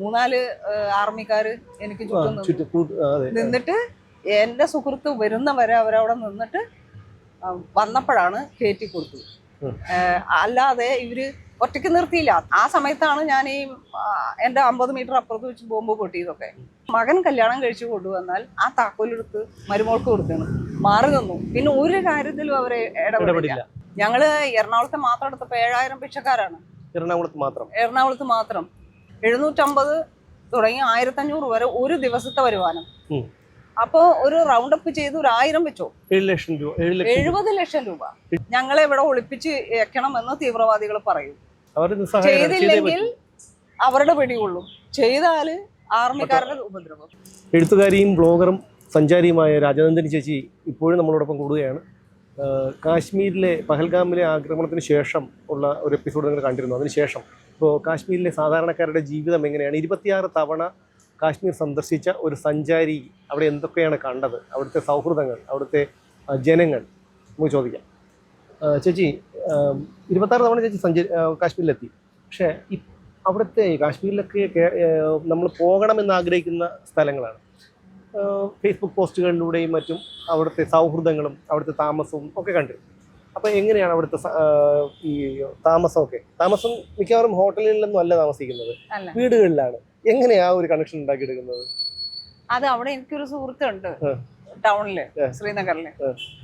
മൂന്നാൽ ആർമിക്കാര് എനിക്ക് ചുറ്റും നിന്നിട്ട് എന്റെ സുഹൃത്ത് വരുന്നവരെ അവരവിടെ നിന്നിട്ട് വന്നപ്പോഴാണ് കയറ്റി കൊടുത്തത്. അല്ലാതെ ഇവർ ഒറ്റയ്ക്ക് നിർത്തിയില്ല. ആ സമയത്താണ് ഞാൻ ഈ എന്റെ അമ്പത് മീറ്റർ അപ്പുറത്ത് വെച്ച് ബോംബ് പൊട്ടിയതൊക്കെ. മകൻ കല്യാണം കഴിച്ചു കൊണ്ടുവന്നാൽ ആ താക്കോലെടുത്ത് മരുമോൾക്ക് കൊടുക്കണം മാറി നിന്നു. പിന്നെ ഒരു കാര്യത്തിലും അവരെ ഇടപെടില്ല. ഞങ്ങൾ എറണാകുളത്തെ മാത്രം എടുത്തപ്പോ ഏഴായിരം ഭിക്ഷക്കാരാണ്. എറണാകുളത്ത് മാത്രം. എറണാകുളത്ത് മാത്രം. എഴുന്നൂറ്റമ്പത് തുടങ്ങി ആയിരത്തഞ്ഞൂറ് വരെ ഒരു ദിവസത്തെ വരുമാനം. അപ്പോ ഒരു റൗണ്ട് അപ്പ് ചെയ്ത് ഒരു ആയിരം വെച്ചോ? ലക്ഷം രൂപ. എഴുപത് ലക്ഷം രൂപ. ഞങ്ങളെ ഇവിടെ ഒളിപ്പിച്ച് വെക്കണമെന്ന് തീവ്രവാദികൾ പറയും. ചെയ്തില്ലെങ്കിൽ. അവരുടെ പിടികൊള്ളും. ചെയ്താൽ ആർമിക്കാരുടെ ഉപദ്രവം. എഴുത്തുകാരിയും ബ്ലോഗറും സഞ്ചാരിയുമായ രാജനന്ദൻ ചേച്ചി ഇപ്പോഴും നമ്മളോടൊപ്പം കൂടുകയാണ്. കാശ്മീരിലെ പഹൽഗാമിലെ ആക്രമണത്തിന് ശേഷം ഉള്ള ഒരു എപ്പിസോഡ് നിങ്ങൾ കണ്ടിരുന്നു. അതിനുശേഷം ഇപ്പോൾ കാശ്മീരിലെ സാധാരണക്കാരുടെ ജീവിതം എങ്ങനെയാണ്? ഇരുപത്തിയാറ് തവണ കാശ്മീർ സന്ദർശിച്ച ഒരു സഞ്ചാരി അവിടെ എന്തൊക്കെയാണ് കണ്ടത്? അവിടുത്തെ സൗഹൃദങ്ങൾ അവിടുത്തെ ജനങ്ങൾ? നമുക്ക് ചോദിക്കാം. ചേച്ചി ഇരുപത്താറ് തവണ ചേച്ചി സഞ്ചരി കാശ്മീരിലെത്തി. പക്ഷേ ഇ അവിടുത്തെ കാശ്മീരിലൊക്കെ നമ്മൾ പോകണമെന്ന് ആഗ്രഹിക്കുന്ന സ്ഥലങ്ങളാണ്. ഫേസ്ബുക്ക് പോസ്റ്റുകളിലൂടെയും മറ്റും അവിടുത്തെ സൗഹൃദങ്ങളും അവിടുത്തെ താമസവും ഒക്കെ കണ്ടു. അപ്പോൾ എങ്ങനെയാണ് അവിടുത്തെ ഈ താമസമൊക്കെ? താമസം മിക്കവാറും ഹോട്ടലുകളിലൊന്നും അല്ല താമസിക്കുന്നത്. വീടുകളിലാണ്. എങ്ങനെയാ ഒരു കണക്ഷൻ ഉണ്ടാക്കിയെടുക്കുന്നത്? അത് അവിടെ എനിക്കൊരു സുഹൃത്തുണ്ട് ടൗണിൽ. ശ്രീനഗറിൽ.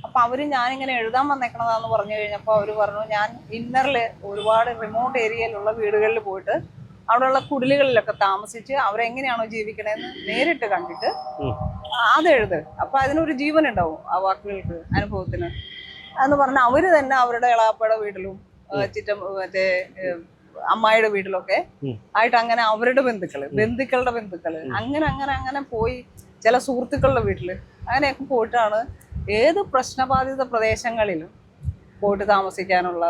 അപ്പൊ അവർ ഞാൻ ഇങ്ങനെ എഴുതാൻ വന്നേക്കണതാന്ന് പറഞ്ഞു കഴിഞ്ഞപ്പോ അവർ പറഞ്ഞു ഞാൻ ഇന്നറിൽ ഒരുപാട് റിമോട്ട് ഏരിയയിലുള്ള വീടുകളിൽ പോയിട്ട് അവിടെയുള്ള കുടിലുകളിലൊക്കെ താമസിച്ച് അവരെങ്ങനെയാണോ ജീവിക്കണേന്ന് നേരിട്ട് കണ്ടിട്ട്. അത് എഴുത് അപ്പൊ അതിനൊരു ജീവൻ ഉണ്ടാവും ആ വാക്കുകൾക്ക് അനുഭവത്തിന്. എന്ന് പറഞ്ഞാൽ അവർ തന്നെ അവരുടെ ഇളാപ്പയുടെ വീട്ടിലും ചിറ്റ മറ്റേ അമ്മായിയുടെ വീട്ടിലൊക്കെ ആയിട്ട് അങ്ങനെ അവരുടെ ബന്ധുക്കൾ ബന്ധുക്കളുടെ ബന്ധുക്കൾ. അങ്ങനെ അങ്ങനെ അങ്ങനെ പോയി ചില സുഹൃത്തുക്കളുടെ വീട്ടിൽ അങ്ങനെയൊക്കെ പോയിട്ടാണ് ഏത് പ്രശ്നബാധിത പ്രദേശങ്ങളിലും പോയിട്ട് താമസിക്കാനുള്ള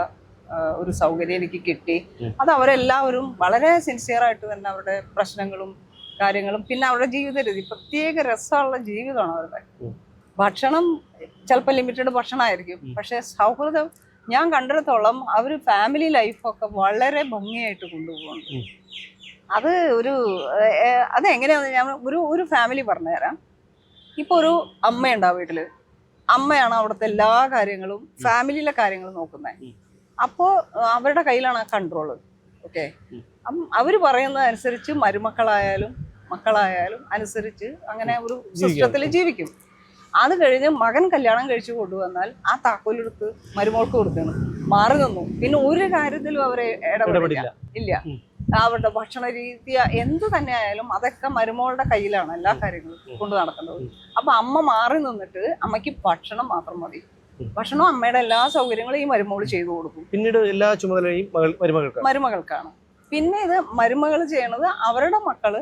ഒരു സൗകര്യം എനിക്ക് കിട്ടി. അത് അവരെല്ലാവരും വളരെ സിൻസിയറായിട്ട് തന്നെ അവരുടെ പ്രശ്നങ്ങളും കാര്യങ്ങളും പിന്നെ അവരുടെ ജീവിത രീതി. പ്രത്യേക രസമുള്ള ജീവിതമാണ് അവരുടെ. ഭക്ഷണം ചിലപ്പോൾ ലിമിറ്റഡ് ഭക്ഷണമായിരിക്കും. പക്ഷേ സൗഹൃദം ഞാൻ കണ്ടിടത്തോളം അവർ ഫാമിലി ലൈഫൊക്കെ വളരെ ഭംഗിയായിട്ട് കൊണ്ടുപോകുന്നുണ്ട്. അത് ഒരു അത് എങ്ങനെയാന്ന് ഞാൻ ഒരു ഒരു ഫാമിലി പറഞ്ഞുതരാം. ഇപ്പോൾ ഒരു അമ്മയുണ്ടാവും വീട്ടിൽ വീട്ടിൽ. അമ്മയാണ് അവിടുത്തെ എല്ലാ കാര്യങ്ങളും ഫാമിലിയിലെ കാര്യങ്ങളും നോക്കുന്നത്. അപ്പോൾ അവരുടെ കയ്യിലാണ് ആ കൺട്രോൾ ഓക്കെ അവർ പറയുന്നതനുസരിച്ച് മരുമക്കളായാലും മക്കളായാലും അനുസരിച്ച് അങ്ങനെ ഒരു സിസ്റ്റത്തിൽ ജീവിക്കും. അത് കഴിഞ്ഞ് മകൻ കല്യാണം കഴിച്ചു കൊണ്ടുവന്നാൽ ആ താക്കോലെടുത്ത് മരുമോൾക്ക് കൊടുക്കണം മാറി നിന്നു. പിന്നെ ഒരു കാര്യത്തിലും അവരെ ഇടപെടില്ല. ഇല്ല. അവരുടെ ഭക്ഷണ രീതി എന്ത് തന്നെ ആയാലും അതൊക്കെ മരുമോളുടെ കയ്യിലാണ് എല്ലാ കാര്യങ്ങളും കൊണ്ട് നടക്കുന്നത്. അപ്പൊ അമ്മ മാറി നിന്നിട്ട് അമ്മയ്ക്ക് ഭക്ഷണം മാത്രം മതി. ഭക്ഷണവും അമ്മയുടെ എല്ലാ സൗകര്യങ്ങളും ഈ മരുമകൾ ചെയ്തു കൊടുക്കും. പിന്നീട് എല്ലാ ചുമതലയും മകൾ മരുമകൾക്ക് മരുമകൾക്കാണ്. പിന്നെ ഇത് മരുമകൾ ചെയ്യണത് അവരുടെ മക്കൾ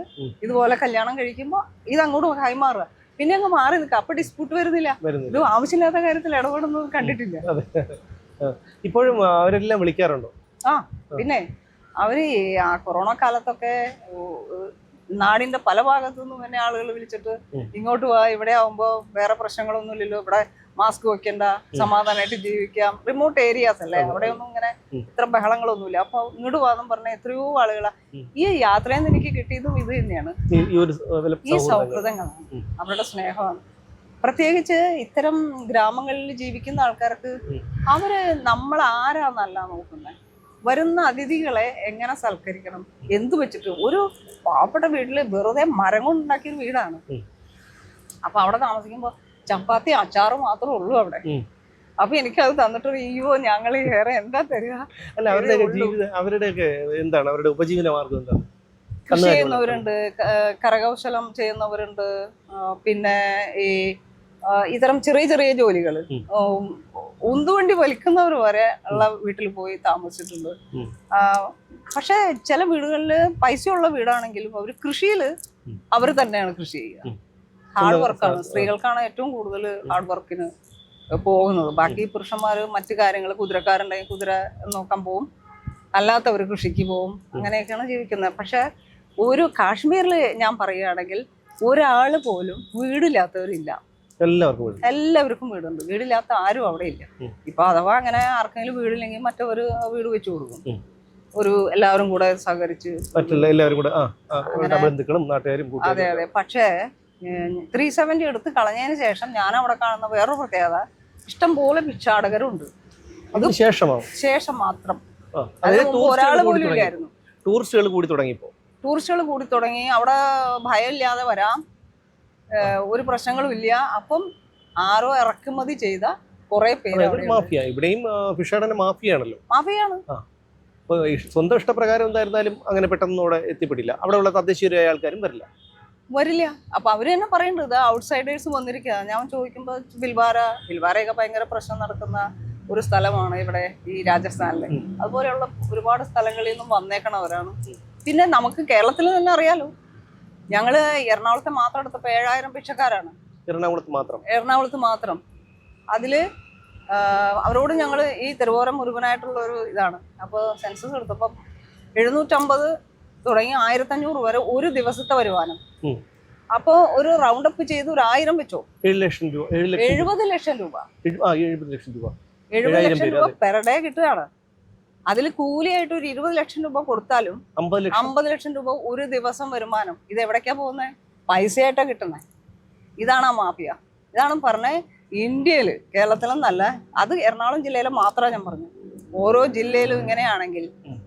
ഇതുപോലെ കല്യാണം കഴിക്കുമ്പോൾ ഇത് അങ്ങോട്ട് കൈമാറുക. പിന്നെ അങ്ങ് മാറി നിൽക്കുക. അപ്പൊ ഡിസ്പ്യൂട്ട് വരുന്നില്ല. വരുന്നില്ല. ഇത് ആവശ്യമില്ലാത്ത കാര്യത്തിൽ ഇടപെടുന്നത് കണ്ടിട്ടില്ല. ഇപ്പോഴും അവരെല്ലാം വിളിക്കാറുണ്ടോ? ആ പിന്നെ അവർ ആ കൊറോണ കാലത്തൊക്കെ നാടിന്റെ പല ഭാഗത്തു നിന്നും തന്നെ ആളുകൾ വിളിച്ചിട്ട് ഇങ്ങോട്ട് പോവാ ഇവിടെ ആവുമ്പോ വേറെ പ്രശ്നങ്ങളൊന്നുമില്ലല്ലോ. ഇവിടെ മാസ്ക് വെക്കണ്ട സമാധാനമായിട്ട് ജീവിക്കാം. റിമോട്ട് ഏരിയാസ് അല്ലേ? അവിടെയൊന്നും അവിടെ ഒന്നും ഇങ്ങനെ. ഇത്ര ബഹളങ്ങളൊന്നുമില്ല. അപ്പൊ ഇങ്ങോട്ട് വാദം പറഞ്ഞ എത്രയോ ആളുകളാ. ഈ യാത്രയിൽ നിന്ന് എനിക്ക് കിട്ടിയതും ഇത് തന്നെയാണ്. ഈ- സൗഹൃദങ്ങളാണ്. അവരുടെ സ്നേഹമാണ്. പ്രത്യേകിച്ച് ഇത്തരം ഗ്രാമങ്ങളിൽ ജീവിക്കുന്ന ആൾക്കാർക്ക്. അവർ നമ്മൾ ആരാന്നല്ല നോക്കുന്നത് വരുന്ന അതിഥികളെ എങ്ങനെ സൽക്കരിക്കണം? എന്ത് വെച്ചിട്ട്? ഒരു പാവപ്പെട്ട വീട്ടിൽ വെറുതെ മരം കൊണ്ടുണ്ടാക്കിയ വീടാണ്. അപ്പൊ അവിടെ താമസിക്കുമ്പോ ചപ്പാത്തി അച്ചാറ് മാത്രമേ ഉള്ളൂ അവിടെ. അപ്പൊ എനിക്കത് തന്നിട്ട് അയ്യോ ഞങ്ങൾ വേറെ എന്താ തരിക? അല്ല അവരുടെ അവരുടെ ഉള്ളൂ. ജീവിത അവരുടെയൊക്കെ എന്താണ് അവരുടെ ഉപജീവന മാർഗം എന്താണ്? കൃഷി ചെയ്യുന്നവരുണ്ട് കരകൗശലം ചെയ്യുന്നവരുണ്ട് പിന്നെ ഈ ഇത്തരം ചെറിയ ചെറിയ ജോലികൾ ഉന്തുവണ്ടി വലിക്കുന്നവർ വരെ ഉള്ള വീട്ടിൽ പോയി താമസിച്ചിട്ടുണ്ട്. പക്ഷെ ചില വീടുകളിൽ പൈസയുള്ള വീടാണെങ്കിലും അവർ കൃഷിയിൽ അവർ തന്നെയാണ് കൃഷി ചെയ്യുക. ഹാർഡ് വർക്കാണ് സ്ത്രീകൾക്കാണ് ഏറ്റവും കൂടുതൽ ഹാർഡ് വർക്കിന് പോകുന്നത്. ബാക്കി പുരുഷന്മാർ മറ്റു കാര്യങ്ങൾ കുതിരക്കാരുണ്ടെങ്കിൽ കുതിര നോക്കാൻ പോവും. അല്ലാത്തവർ കൃഷിക്ക് പോവും. അങ്ങനെയൊക്കെയാണ് ജീവിക്കുന്നത്. പക്ഷെ ഒരു കാശ്മീരിൽ ഞാൻ പറയുകയാണെങ്കിൽ ഒരാൾ പോലും വീടില്ലാത്തവരില്ല. എല്ലാവർക്കും എല്ലാവർക്കും വീടുണ്ട്. വീടില്ലാത്ത ആരും അവിടെ ഇല്ല. ഇപ്പൊ അഥവാ അങ്ങനെ ആർക്കെങ്കിലും വീടില്ലെങ്കിൽ മറ്റവര് വീട് വെച്ചു കൊടുക്കും. ഒരു എല്ലാവരും കൂടെ സഹകരിച്ച് എല്ലാവരും കൂടെ ബന്ധുക്കളും നാട്ടുകാരും അതെ അതെ. പക്ഷേ ത്രീ സെവന്റി എടുത്ത് കളഞ്ഞതിന് ശേഷം ഞാൻ അവിടെ കാണുന്ന വേറൊരു പ്രത്യേകത ഇഷ്ടം പോലെ ഭിക്ഷാടകരുണ്ട്. ശേഷം മാത്രം. ഒരാൾ ടൂറിസ്റ്റുകൾ കൂടി പോലും ഇല്ലായിരുന്നു. ടൂറിസ്റ്റുകൾ കൂടി തുടങ്ങിയപ്പോ ടൂറിസ്റ്റുകൾ കൂടി തുടങ്ങി അവിടെ ഭയമില്ലാതെ വരാം. ഒരു പ്രശ്നങ്ങളും ഇല്ല. അപ്പം ആരോ ഇറക്കുമതി ചെയ്ത കുറെ പേര് മാഫിയ. ഇവിടെയും ഫിഷാടന മാഫിയാണല്ലോ. മാഫിയാണ്. സ്വന്തം ഇഷ്ടപ്രകാരം എന്തായിരുന്നാലും അങ്ങനെ പെട്ടെന്ന് അവിടെ എത്തിപ്പെടില്ല. അവിടെയുള്ള തദ്ദേശീയരായ ആൾക്കാരും വരില്ല. വരില്ല. അപ്പൊ അവർ തന്നെ പറയുന്നുണ്ട് ഇത് ഔട്ട്സൈഡേഴ്സ് വന്നിരിക്കുക ഞാൻ ചോദിക്കുമ്പോൾ ബിൽവാര ബിൽവാരയൊക്കെ ഭയങ്കര പ്രശ്നം നടക്കുന്ന ഒരു സ്ഥലമാണ് ഇവിടെ ഈ രാജസ്ഥാനിലെ. അതുപോലെയുള്ള ഒരുപാട് സ്ഥലങ്ങളിൽ നിന്നും വന്നേക്കണവരാണ് പിന്നെ നമുക്ക് കേരളത്തിൽ തന്നെ അറിയാലോ. ഞങ്ങൾ എറണാകുളത്തെ മാത്രം എടുത്തപ്പോ ഏഴായിരം ഭിക്ഷക്കാരാണ് എറണാകുളത്ത് മാത്രം? എറണാകുളത്ത് മാത്രം. അതിൽ അവരോട് ഞങ്ങൾ ഈ തിരുവോരം മുരുകനായിട്ടുള്ള ഒരു ഇതാണ്. അപ്പോൾ സെൻസസ് എടുത്തപ്പം എഴുന്നൂറ്റമ്പത് തുടങ്ങി ആയിരത്തഞ്ഞൂറ് വരെ ഒരു ദിവസത്തെ വരുമാനം. ഉം. അപ്പോൾ ഒരു റൗണ്ട് അപ്പ് ചെയ്ത് ഒരു ആയിരം വെച്ചോ? ഏഴ് ലക്ഷം രൂപ. എഴുപത് ലക്ഷം രൂപ. എഴുപത് ലക്ഷം രൂപ. എഴുപത് ലക്ഷം രൂപ. പെർ ഡേ കിട്ടുകയാണ്. അതിൽ കൂലിയായിട്ട് ഒരു ഇരുപത് ലക്ഷം രൂപ കൊടുത്താലും അമ്പത് ലക്ഷം. രൂപ ഒരു ദിവസം വരുമാനം. ഇത് എവിടേക്കാ പോകുന്നത് പൈസയായിട്ടാ കിട്ടുന്നത് ഇതാണ് ആ മാഫിയ. ഇതാണ് പറഞ്ഞത് ഇന്ത്യയിൽ കേരളത്തിലെന്നല്ല അത് എറണാകുളം ജില്ലയിൽ മാത്രമാണ് ഞാൻ പറഞ്ഞത് ഓരോ ജില്ലയിലും ഇങ്ങനെയാണെങ്കിൽ.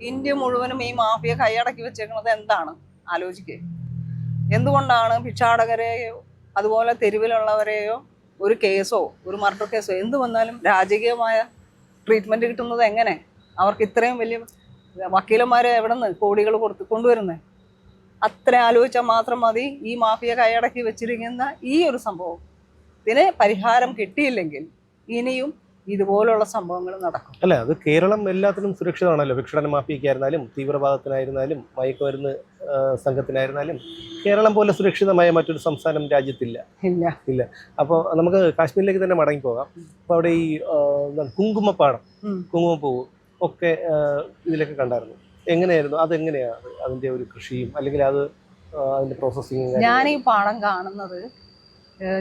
ഇന്ത്യ മുഴുവനും ഈ മാഫിയ കൈയടക്കി വെച്ചേക്കുന്നത് എന്താണ്? ആലോചിക്കുക എന്തുകൊണ്ടാണ് ഭിക്ഷാടകരെയോ അതുപോലെ തെരുവിലുള്ളവരെയോ ഒരു കേസോ ഒരു മർഡർ കേസോ എന്ത് വന്നാലും രാജകീയമായ ട്രീറ്റ്മെന്റ് കിട്ടുന്നത് എങ്ങനെ? അവർക്ക് ഇത്രയും വലിയ വക്കീലന്മാരെ എവിടെ നിന്ന് കോടികൾ കൊടുത്ത് കൊണ്ടുവരുന്നത് അത്ര ആലോചിച്ചാൽ മാത്രം മതി ഈ മാഫിയ കൈയടക്കി വെച്ചിരിക്കുന്ന ഈ ഒരു സംഭവം. ഇതിന് പരിഹാരം കിട്ടിയില്ലെങ്കിൽ ഇനിയും ഇതുപോലുള്ള സംഭവങ്ങൾ നടക്കും. അല്ല അത് കേരളം എല്ലാത്തിനും സുരക്ഷിതമാണല്ലോ. ഭിക്ഷടന മാഫിയക്കായിരുന്നാലും തീവ്രവാദത്തിനായിരുന്നാലും മയക്കുമരുന്ന് സംഘത്തിനായിരുന്നാലും കേരളം പോലെ സുരക്ഷിതമായ മറ്റൊരു സംസ്ഥാനം രാജ്യത്തില്ല. ഇല്ല. അപ്പോൾ നമുക്ക് കാശ്മീരിലേക്ക് തന്നെ മടങ്ങി പോകാം. അപ്പോൾ അവിടെ ഈ കുങ്കുമപ്പാടം കുങ്കുമപ്പൂ കുങ്കുമപ്പൂവ് ഒക്കെ ഇതിലൊക്കെ കണ്ടായിരുന്നു. എങ്ങനെയായിരുന്നു? അതെങ്ങനെയാണ് അതിന്റെ ഒരു കൃഷിയും അല്ലെങ്കിൽ അത് അതിന്റെ അതിന്റെ പ്രോസസ്സിങ് ഞാൻ ഈ പാടം കാണുന്നത്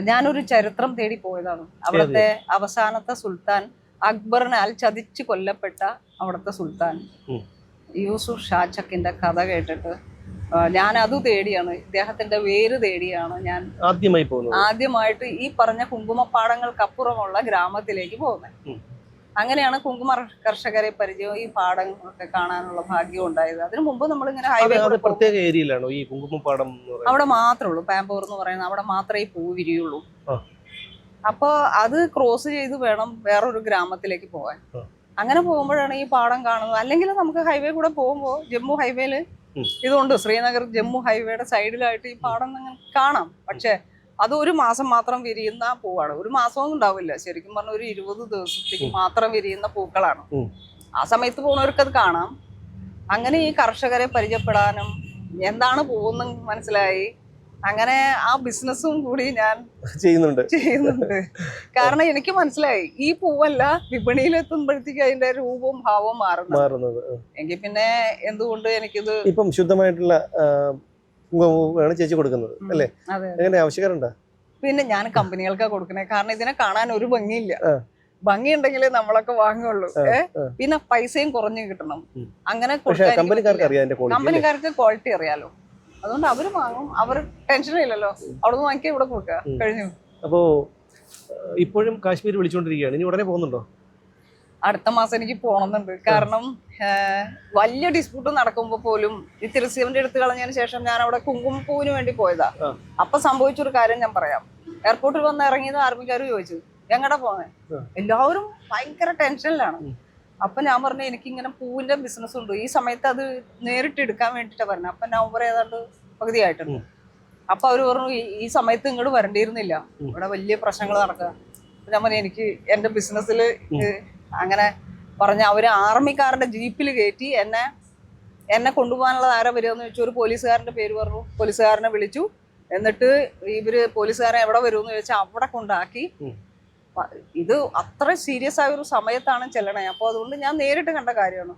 ഞാനൊരു ചരിത്രം തേടി പോയതാണ്. അവിടുത്തെ അവസാനത്തെ സുൽത്താൻ അക്ബറിനാൽ ചതിച്ചു കൊല്ലപ്പെട്ട അവിടുത്തെ സുൽത്താൻ. യൂസുഫ് ഷാചക്കിന്റെ കഥ കേട്ടിട്ട് ഞാൻ അത് തേടിയാണ്. ഇദ്ദേഹത്തിന്റെ വേര് തേടിയാണ് ഞാൻ ആദ്യമായി പോകുന്നത്. ആദ്യമായിട്ട് ഈ പറഞ്ഞ കുങ്കുമപ്പാടങ്ങൾക്കപ്പുറമുള്ള ഗ്രാമത്തിലേക്ക് പോകുന്നത്. അങ്ങനെയാണ് കുങ്കുമ കർഷകരെ പരിചയം ഈ പാടം പാടങ്ങളൊക്കെ കാണാനുള്ള ഭാഗ്യം ഉണ്ടായത്. അതിനു മുമ്പ് നമ്മൾ ഇങ്ങനെ ഹൈവേ പ്രത്യേക ഏരിയയിലാണോ ഈ കുങ്കുമപ്പാടം അവിടെ മാത്രമേ ഉള്ളൂ. പാമ്പൂർ എന്ന് പറയുന്നത് അവിടെ മാത്രമേ പൂ വിരിയുള്ളൂ. ആ. അപ്പൊ അത് ക്രോസ് ചെയ്ത് വേണം വേറൊരു ഗ്രാമത്തിലേക്ക് പോകാൻ. അങ്ങനെ പോകുമ്പോഴാണ് ഈ പാടം കാണുന്നത്. അല്ലെങ്കിൽ നമുക്ക് ഹൈവേ കൂടെ പോകുമ്പോൾ ജമ്മു ഹൈവേയിൽ. ഇതുണ്ട്. ശ്രീനഗർ ജമ്മു ഹൈവേയുടെ സൈഡിലായിട്ട് ഈ പാടം അങ്ങനെ കാണാം. പക്ഷേ അത് ഒരു മാസം മാത്രം വിരിയുന്ന പൂവാണ്. ഒരു മാസവും ഉണ്ടാവില്ല. ശരിക്കും പറഞ്ഞ ഒരു ഇരുപത് ദിവസത്തേക്ക് മാത്രം വിരിയുന്ന പൂക്കളാണ്. ആ സമയത്ത് പോകുന്നവർക്ക് അത് കാണാം. അങ്ങനെ ഈ കർഷകരെ പരിചയപ്പെടാനും എന്താണ് പോകുന്ന മനസ്സിലായി? അങ്ങനെ ആ ബിസിനസ്സും കൂടി ഞാൻ ചെയ്യുന്നുണ്ട്. ചെയ്യുന്നുണ്ട്. കാരണം എനിക്ക് മനസ്സിലായി ഈ പൂവല്ല വിപണിയിൽ എത്തുമ്പോഴത്തേക്ക് അതിന്റെ രൂപവും ഭാവവും മാറുന്നു മാറുന്നത്. എങ്കിൽ പിന്നെ എന്തുകൊണ്ട് എനിക്കിത് ഇപ്പം ശുദ്ധമായിട്ടുള്ള കുങ്കുമപ്പൂവാണ് ചേച്ചി കൊടുക്കുന്നത് അല്ലേ? അങ്ങനെ ആവശ്യക്കാരുണ്ടോ? പിന്നെ ഞാൻ കമ്പനികൾക്കാ കൊടുക്കണേ കാരണം ഇതിനെ കാണാൻ ഒരു ഭംഗിയില്ല. ഭംഗി ഉണ്ടെങ്കിലേ നമ്മളൊക്കെ വാങ്ങുള്ളൂ. പിന്നെ പൈസയും കുറഞ്ഞു കിട്ടണം. അങ്ങനെ കമ്പനിക്കാർക്ക് ക്വാളിറ്റി അറിയാലോ. അതുകൊണ്ട് അവർ വാങ്ങും. അവർ ടെൻഷനില്ലല്ലോ അവിടെ നിന്ന് വാങ്ങിക്കാൻ ഇവിടെ കൊടുക്കുക. കഴിഞ്ഞു. അപ്പോ ഇപ്പോഴും കാശ്മീർ വിളിച്ചുകൊണ്ടിരിക്കുകയാണ്. ഇനി ഉടനെ പോകുന്നുണ്ടോ? അടുത്ത മാസം എനിക്ക് പോകണമെന്നുണ്ട്. കാരണം വലിയ ഡിസ്പ്യൂട്ട് നടക്കുമ്പോൾ പോലും ഈ തിരുസീവന്റെ എടുത്ത് കളഞ്ഞതിന് ശേഷം ഞാൻ അവിടെ കുങ്കുമപ്പൂവിന് വേണ്ടി പോയതാ. അപ്പൊ സംഭവിച്ചൊരു കാര്യം ഞാൻ പറയാം. എയർപോർട്ടിൽ വന്ന് ഇറങ്ങിയത് ആർമിക്കാർ ചോദിച്ചു. ഞങ്ങടെ പോന്നെ? എല്ലാവരും ഭയങ്കര ടെൻഷനിലാണ്. അപ്പൊ ഞാൻ പറഞ്ഞു എനിക്ക് ഇങ്ങനെ പൂവിന്റെ ബിസിനസ് ഉണ്ട്. ഈ സമയത്ത് അത് നേരിട്ട് എടുക്കാൻ വേണ്ടിട്ടാ പറഞ്ഞു. അപ്പൊ നവംബർ ഏതാണ്ട് പകുതിയായിട്ടുണ്ട്. അപ്പൊ അവർ പറഞ്ഞു "ഈ- സമയത്ത് ഇങ്ങോട്ട് വരണ്ടിയിരുന്നില്ല. ഇവിടെ വലിയ പ്രശ്നങ്ങൾ നടക്കുക. അപ്പൊ ഞാൻ പറഞ്ഞു എനിക്ക് എന്റെ ബിസിനസ്സിൽ അങ്ങനെ പറഞ്ഞ അവർ ആർമിക്കാരുടെ ജീപ്പിൽ കയറ്റി എന്നെ എന്നെ കൊണ്ടുപോകാനുള്ള ആരാ വരുമെന്ന് ചോദിച്ചു. ഒരു പോലീസുകാരന്റെ പേര് പറഞ്ഞു. പോലീസുകാരനെ വിളിച്ചു. എന്നിട്ട് ഇവർ പോലീസുകാരൻ എവിടെ വരുമെന്ന് ചോദിച്ചാൽ അവിടെ കൊണ്ടാക്കി ഇത് അത്ര സീരിയസ് ആയ ഒരു സമയത്താണ് ചെല്ലണേ. അപ്പോൾ അതുകൊണ്ട് ഞാൻ നേരിട്ട് കണ്ട കാര്യമാണ്.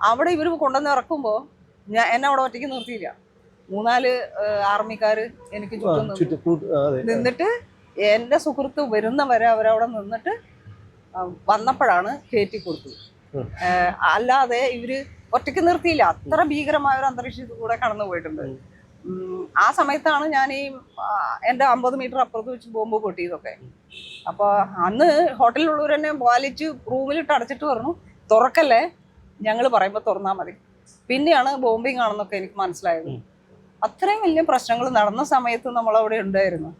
അവിടെ ഇവർ കൊണ്ടുവന്ന് ഇറക്കുമ്പോൾ ഞാൻ എന്നെ അവിടെ ഒറ്റയ്ക്ക് നിർത്തിയില്ല. മൂന്നാൽ ആർമിക്കാർ എനിക്ക് ചുറ്റും നിന്നിട്ട് എന്റെ സുഹൃത്ത് വരുന്നവരെ അവരവിടെ നിന്നിട്ട് വന്നപ്പോഴാണ് കയറ്റി കൊടുത്തത്. അല്ലാതെ ഇവർ ഒറ്റയ്ക്ക് നിർത്തിയില്ല. അത്ര ഭീകരമായ ഒരു അന്തരീക്ഷത്തിൽ കൂടെ കടന്നു പോയിട്ടുണ്ട് ആ സമയത്താണ് ഞാൻ ഈ എന്റെ അമ്പത് മീറ്റർ അപ്പുറത്ത് വെച്ച് ബോംബ് പൊട്ടിയതൊക്കെ. അപ്പോൾ അന്ന് ഹോട്ടലിലുള്ളവർ തന്നെ വാലിച്ച് റൂമിലിട്ട് അടച്ചിട്ട് പറഞ്ഞു തുറക്കല്ലേ? ഞങ്ങൾ പറയുമ്പോൾ തുറന്നാൽ മതി. പിന്നെയാണ് ബോംബിങ് ആണെന്നൊക്കെ എനിക്ക് മനസ്സിലായത്. അത്രയും വലിയ പ്രശ്നങ്ങൾ നടന്ന സമയത്ത് നമ്മൾ അവിടെ ഉണ്ടായിരുന്നു.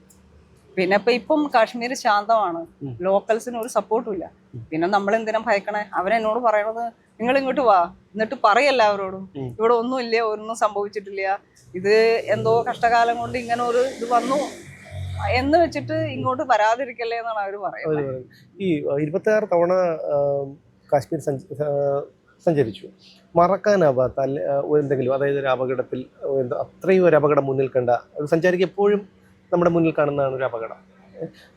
പിന്നെ ഇപ്പൊ ഇപ്പം കാശ്മീർ ശാന്തമാണ്. ലോക്കൽസിന് ഒരു സപ്പോർട്ടും ഇല്ല. പിന്നെ നമ്മൾ എന്തിനാ ഭയക്കണേ? അവരെന്നോട് പറയണത് നിങ്ങൾ ഇങ്ങോട്ട് വാ. എന്നിട്ട് പറയല്ല ഇവിടെ ഒന്നും ഇവിടെ ഒന്നുമില്ല ഒന്നും സംഭവിച്ചിട്ടില്ല. ഇത് എന്തോ കഷ്ടകാലം കൊണ്ട് ഇങ്ങനെ ഒരു ഇത് വന്നു. എന്ന് വെച്ചിട്ട് ഇങ്ങോട്ട് വരാതിരിക്കല്ലേ എന്നാണ് അവർ പറയുന്നത്. ഈ ഇരുപത്തി ആറ് തവണ കാശ്മീർ സഞ്ചരിച്ചു. മറക്കാനാവാത്ത എന്തെങ്കിലും അതായത് ഒരു അപകടത്തിൽ അത്രയും ഒരു അപകടം മുന്നിൽ കണ്ട ഒരു സഞ്ചാരിക്ക് എപ്പോഴും നമ്മുടെ മുന്നിൽ കാണുന്നതാണ് ഒരു അപകടം.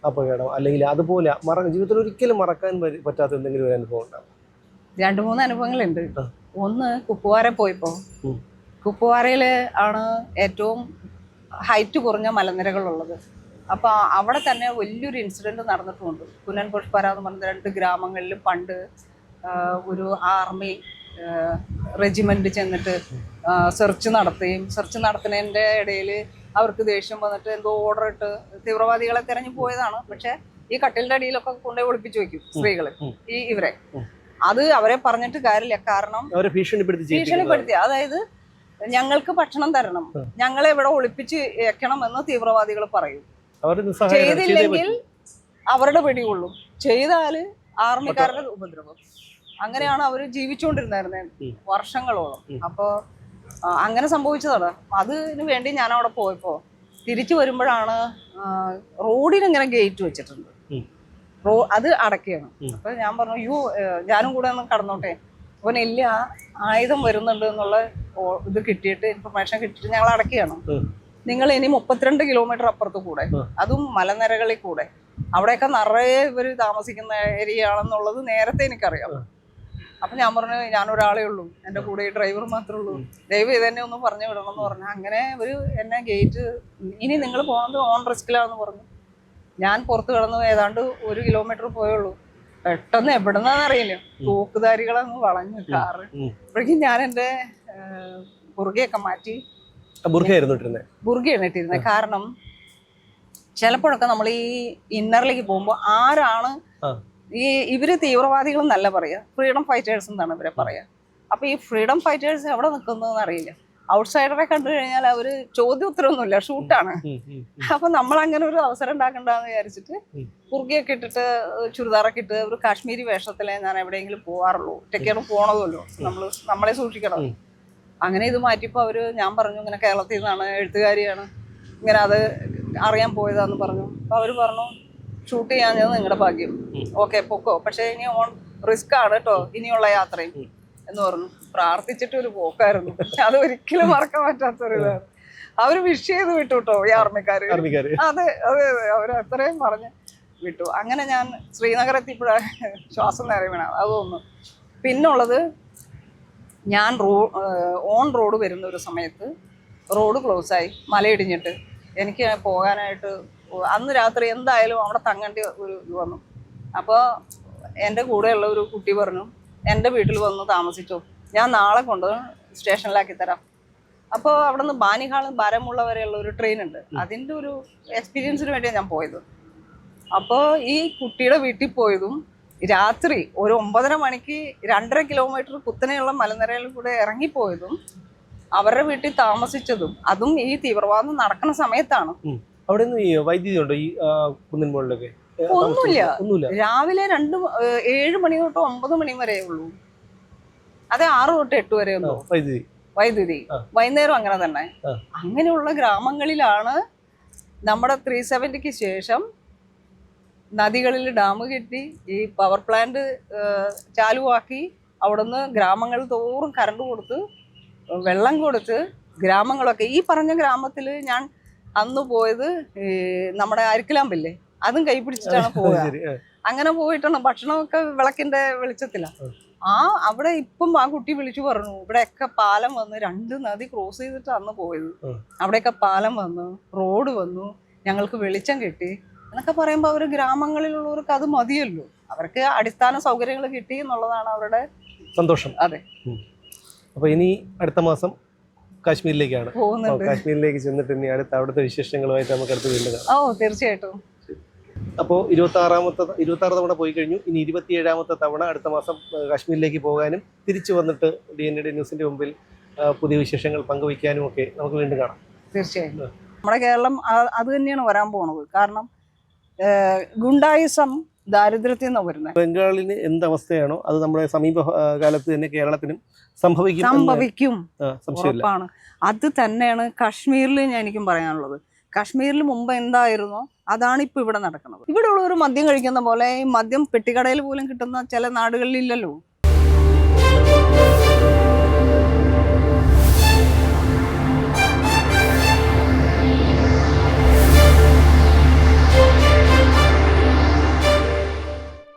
അപകടം. അല്ലെങ്കിൽ അതുപോലെ മറ ജീവിതത്തിൽ ഒരിക്കലും മറക്കാൻ പറ്റാത്ത എന്തെങ്കിലും ഒരു അനുഭവം ഉണ്ടാവും. രണ്ടു മൂന്ന് അനുഭവങ്ങളുണ്ട്. ഒന്ന് കുപ്പുവാര പോയപ്പോ. കുപ്പുവാരയിൽ ആണ് ഏറ്റവും ഹൈറ്റ് കുറഞ്ഞ മലനിരകളുള്ളത്. അപ്പൊ അവിടെ തന്നെ വലിയൊരു ഇൻസിഡന്റ് നടന്നിട്ടുമുണ്ട് കുനൻ പുഷ്പര എന്ന് പറഞ്ഞ രണ്ട് ഗ്രാമങ്ങളിൽ പണ്ട് ഒരു ആർമി റെജിമെന്റ് ചെന്നിട്ട് സെർച്ച് നടത്തുകയും സെർച്ച് നടത്തുന്നതിന്റെ ഇടയിൽ അവർക്ക് ദേഷ്യം വന്നിട്ട് എന്തോ ഓർഡർ ഇട്ട് തീവ്രവാദികളെ തിരഞ്ഞു പോയതാണ്. പക്ഷേ ഈ കട്ടിലിന്റെ അടിയിലൊക്കെ കൊണ്ടുപോയി ഒളിപ്പിച്ചു വെക്കും സ്ത്രീകൾ. ഈ ഇവരെ. അത് അവരെ പറഞ്ഞിട്ട് കാര്യമില്ല. കാരണം അവരെ ഭീഷണിപ്പെടുത്തി ഭീഷണിപ്പെടുത്തി. അതായത് ഞങ്ങൾക്ക് ഭക്ഷണം തരണം. ഞങ്ങളെ ഇവിടെ ഒളിപ്പിച്ച് വെക്കണം എന്ന് തീവ്രവാദികൾ പറയും. ചെയ്തില്ലെങ്കിൽ. അവരുടെ പിടികൊള്ളും. ചെയ്താൽ ആർമിക്കാരുടെ ഉപദ്രവം. അങ്ങനെയാണ് അവർ ജീവിച്ചുകൊണ്ടിരുന്നായിരുന്നത് വർഷങ്ങളോളം. അപ്പോൾ അപ്പോ അങ്ങനെ സംഭവിച്ചതാണ്. അതിന് വേണ്ടി ഞാൻ അവിടെ പോയപ്പോ തിരിച്ചു വരുമ്പോഴാണ് റോഡിനിങ്ങനെ റോഡിന് ഇങ്ങനെ ഗേറ്റ് വെച്ചിട്ടുണ്ട്. റോ അത് അടക്കുകയാണ്. അപ്പൊ ഞാൻ പറഞ്ഞു യു ഞാനും കൂടെ ഒന്ന് കടന്നോട്ടെ. അവൻ ഇല്ല ആയുധം വരുന്നുണ്ട് എന്നുള്ള ഇത് കിട്ടിയിട്ട് ഇൻഫർമേഷൻ കിട്ടിയിട്ട് ഞങ്ങൾ അടക്കുകയാണ്. നിങ്ങൾ ഇനി മുപ്പത്തിരണ്ട് കിലോമീറ്റർ അപ്പുറത്ത് കൂടെ അതും മലനിരകളിൽ കൂടെ. അവിടെയൊക്കെ നിറയെ ഇവർ താമസിക്കുന്ന ഏരിയ ആണെന്നുള്ളത് നേരത്തെ എനിക്കറിയാം. അപ്പൊ ഞാൻ പറഞ്ഞു ഞാൻ ഒരാളേ ഉള്ളൂ. എന്റെ കൂടെ ഈ ഡ്രൈവർ മാത്രമേ ഉള്ളൂ. ദയവ് ഇതെന്നെ ഒന്ന് പറഞ്ഞു വിടണം. എന്ന് പറഞ്ഞു. അങ്ങനെ ഒരു എന്നെ ഗേറ്റ് ഇനി നിങ്ങൾ പോകുന്നത് ഓൺ റിസ്കിലാണെന്ന് പറഞ്ഞു. ഞാൻ പുറത്ത് കിടന്നു ഏതാണ്ട് ഒരു കിലോമീറ്റർ പോയുള്ളൂ. പെട്ടെന്ന് എവിടുന്നാന്ന് അറിയില്ല. തൂക്കുധാരികളങ്ങ് വളഞ്ഞു കാറ്. അപ്പോഴേക്കും ഞാൻ എന്റെ ബുർഗയൊക്കെ മാറ്റി. ബുർഗയാണ് ഇട്ടിരുന്നത് കാരണം ചിലപ്പോഴൊക്കെ നമ്മൾ ഈ ഇന്നറിലേക്ക് പോകുമ്പോൾ ആരാണ് ഈ ഇവർ തീവ്രവാദികൾ എന്നല്ല പറയാ. ഫ്രീഡം ഫൈറ്റേഴ്സ് എന്നാണ് ഇവരെ പറയാ. അപ്പൊ ഈ ഫ്രീഡം ഫൈറ്റേഴ്സ് എവിടെ നിൽക്കുന്നതെന്ന് അറിയില്ല. ഔട്ട്സൈഡറെ കണ്ടു കഴിഞ്ഞാൽ അവർ ചോദ്യോത്തരമൊന്നുമില്ല ഷൂട്ടാണ്. അപ്പൊ നമ്മൾ അങ്ങനെ ഒരു അവസരം ഉണ്ടാക്കണ്ടെന്ന് വിചാരിച്ചിട്ട്. കുറുകിയൊക്കെ ഇട്ടിട്ട് ചുരിദാറൊക്കെ ഇട്ട് ഒരു കാശ്മീരി വേഷത്തിലേ ഞാൻ എവിടെയെങ്കിലും പോവാറുള്ളൂ. ഒറ്റയ്ക്കാണ് പോണതല്ലോ നമ്മൾ നമ്മളെ സൂക്ഷിക്കണം. അങ്ങനെ ഇത് മാറ്റിയപ്പോൾ അവർ ഞാൻ പറഞ്ഞു ഇങ്ങനെ കേരളത്തിൽ നിന്നാണ് എഴുത്തുകാരിയാണ്. ഇങ്ങനെ അത് അറിയാൻ പോയതാന്ന് പറഞ്ഞു. അപ്പൊ അവർ പറഞ്ഞു ഷൂട്ട് ചെയ്യാഞ്ഞത് നിങ്ങളുടെ ഭാഗ്യം. ഓക്കെ പൊക്കോ. പക്ഷെ ഇനി ഓൺ റിസ്ക് ആണ് കേട്ടോ ഇനിയുള്ള യാത്രയും. എന്ന് പറഞ്ഞു. പ്രാർത്ഥിച്ചിട്ട് ഒരു പോക്കായിരുന്നു. അത് ഒരിക്കലും മറക്കാൻ പറ്റാത്തൊരു ഇതാണ്. അവർ വിഷ് ചെയ്ത് വിട്ടു കേട്ടോ ഈ ആർമിക്കാര്. അതെ അതെ അതെ. അവർ അത്രയും പറഞ്ഞ് വിട്ടു. അങ്ങനെ ഞാൻ ശ്രീനഗർ എത്തിയപ്പോഴ ശ്വാസം നേരെ വീണ. അതൊന്ന്. പിന്നുള്ളത് ഞാൻ റോ ഓൺ റോഡ് വരുന്ന ഒരു സമയത്ത് റോഡ് ക്ലോസ് ആയി. മലയിടിഞ്ഞിട്ട് എനിക്ക് പോകാനായിട്ട് അന്ന് രാത്രി എന്തായാലും അവിടെ തങ്ങേണ്ടി ഒരു ഇത് വന്നു. അപ്പോൾ എന്റെ കൂടെയുള്ള ഒരു കുട്ടി പറഞ്ഞു എന്റെ വീട്ടിൽ വന്ന് താമസിച്ചോ? ഞാൻ നാളെ കൊണ്ട് സ്റ്റേഷനിലാക്കി തരാം. അപ്പോൾ അവിടെ നിന്ന് ബാനിഹാൾ ബാരമുള്ള വരെയുള്ള ഒരു ട്രെയിൻ ഉണ്ട് അതിന്റെ ഒരു എക്സ്പീരിയൻസിന് വേണ്ടിയാണ് ഞാൻ പോയത്. അപ്പോൾ ഈ കുട്ടിയുടെ വീട്ടിൽ പോയതും രാത്രി ഒരു ഒമ്പതര മണിക്ക് രണ്ടര കിലോമീറ്റർ കുത്തനെയുള്ള മലനിരയിൽ കൂടെ ഇറങ്ങിപ്പോയതും അവരുടെ വീട്ടിൽ താമസിച്ചതും അതും ഈ തീവ്രവാദം നടക്കുന്ന സമയത്താണ്. അവിടെ വൈദ്യുതി ഉണ്ടോ ഈ കുന്നിൻ മുകളിലൊക്കെ? ഒന്നുമില്ല. രാവിലെ രണ്ട് ഏഴ് മണി തൊട്ട് ഒമ്പത് മണി വരെയുള്ളൂ അതെ ആറ് തൊട്ട് എട്ട് വരെ ഒന്നും വൈദ്യുതി. വൈദ്യുതി. വൈകുന്നേരം അങ്ങനെ തന്നെ. അങ്ങനെയുള്ള ഗ്രാമങ്ങളിലാണ് നമ്മുടെ ത്രീ സെവന്റിക്ക് ശേഷം നദികളിൽ ഡാം കെട്ടി ഈ പവർ പ്ലാന്റ് ചാലുവാക്കി അവിടുന്ന് ഗ്രാമങ്ങൾ തോറും കറണ്ട് കൊടുത്ത് വെള്ളം കൊടുത്ത് ഗ്രാമങ്ങളൊക്കെ ഈ പറഞ്ഞ ഗ്രാമത്തിൽ ഞാൻ അന്ന് പോയത് നമ്മുടെ അരിക്കലാമ്പില്ലേ? അതും കൈ പിടിച്ചിട്ടാണ് പോവുക. ശരി ആ. അങ്ങനെ പോയിട്ടാണ് ഭക്ഷണമൊക്കെ വിളക്കിന്റെ വെളിച്ചത്തിലാ. ഉം. ആ അവിടെ ഇപ്പം ആ കുട്ടി വിളിച്ചു പറഞ്ഞു ഇവിടെയൊക്കെ പാലം വന്ന് രണ്ട് നദി ക്രോസ് ചെയ്തിട്ട് അന്ന് പോയത്. അവിടെയൊക്കെ പാലം വന്നു റോഡ് വന്നു ഞങ്ങൾക്ക് വെളിച്ചം കിട്ടി. എന്നൊക്കെ പറയുമ്പോൾ അവർ ഗ്രാമങ്ങളിലുള്ളവർക്ക് അത് മതിയല്ലോ. അവർക്ക് അടിസ്ഥാന സൗകര്യങ്ങൾ കിട്ടി എന്നുള്ളതാണ് അവരുടെ സന്തോഷം. അതെ. അപ്പൊ ഇനി അടുത്ത മാസം കാശ്മീരിലേക്കാണ്. കാശ്മീരിലേക്ക് ചെന്നിട്ട് ഇനി അടുത്ത അവിടുത്തെ വിശേഷങ്ങളുമായിട്ട് നമുക്ക് അടുത്ത് വീണ്ടും ഓ തീർച്ചയായിട്ടും. അപ്പോൾ ഇരുപത്തി ആറാമത്തെ ഇരുപത്തി ആറ് തവണ പോയി കഴിഞ്ഞു. ഇനി ഇരുപത്തിയേഴാമത്തെ തവണ അടുത്ത മാസം കാശ്മീരിലേക്ക് പോകാനും തിരിച്ചു വന്നിട്ട് ഡി എൻ ഡി ന്യൂസിന്റെ മുമ്പിൽ പുതിയ വിശേഷങ്ങൾ പങ്കുവയ്ക്കാനും ഒക്കെ നമുക്ക് വീണ്ടും കാണാം. തീർച്ചയായും. നമ്മുടെ കേരളം അത് തന്നെയാണ് വരാൻ പോണത്. കാരണം ഗുണ്ടായിസം ദാരിദ്ര്യത്തിൽ നിന്നാണ് വരുന്നത് ബംഗാളിന് എന്ത് അവസ്ഥയാണോ അത് നമ്മുടെ സമീപ കാലത്ത് തന്നെ കേരളത്തിനും സംഭവിക്കും സംഭവിക്കും. അത് തന്നെയാണ് കാശ്മീരിൽ ഞാൻ എനിക്കും പറയാനുള്ളത്. കാശ്മീരിൽ മുമ്പ് എന്തായിരുന്നോ? അതാണ് ഇപ്പൊ ഇവിടെ നടക്കുന്നത്. ഇവിടെ ഉള്ളവർ മദ്യം കഴിക്കുന്ന പോലെ ഈ മദ്യം പെട്ടിക്കടയിൽ പോലും കിട്ടുന്ന ചില നാടുകളിൽ ഇല്ലല്ലോ